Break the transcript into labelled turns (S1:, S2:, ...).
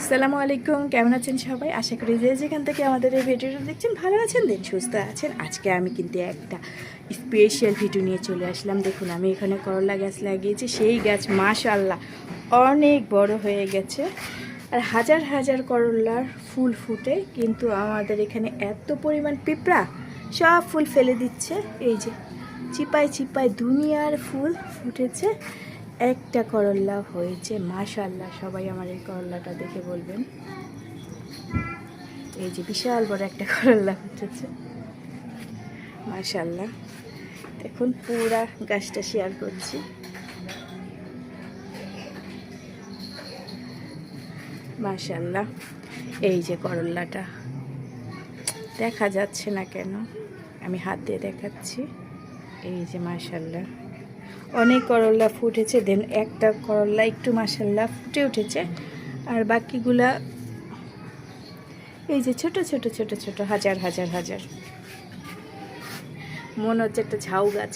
S1: আসসালামু আলাইকুম, কেমন আছেন সবাই? আশা করি যে যেখান থেকে আমাদের এই ভিডিওটা দেখছেন ভালো আছেন, দেন সুস্থ আছেন। আজকে আমি কিন্তু একটা স্পেশাল ভিডিও নিয়ে চলে আসলাম। দেখুন, আমি এখানে করলা গাছ লাগিয়েছি, সেই গাছ মাশাল্লাহ অনেক বড় হয়ে গেছে। আর হাজার হাজার করলার ফুল ফুটে, কিন্তু আমাদের এখানে এত পরিমাণ পিঁপড়া সব ফুল ফেলে দিচ্ছে। এই যে, চিপায় চিপায় দুনিয়ার ফুল ফুটেছে। একটা করল্লা হয়েছে মাশাল্লাহ সবাই আমার এই করল্লাটা দেখে বলবেন। এই যে বিশাল বড় একটা করল্লা ফুটেছে মাশাল্লাহ দেখুন, পুরা গাছটা শেয়ার করছি। মাশাল্লাহ এই যে করল্লাটা দেখা যাচ্ছে না কেন, আমি হাত দিয়ে দেখাচ্ছি। এই যে মাশাল্লাহ অনেক করল্লা ফুটেছে দেন একটা করল্লা একটু মাসাল্লা ফুটে উঠেছে। আর বাকিগুলা এই যে ছোট ছোট ছোট ছোট, হাজার হাজার হাজার। মনে হচ্ছে একটা ঝাউ গাছ।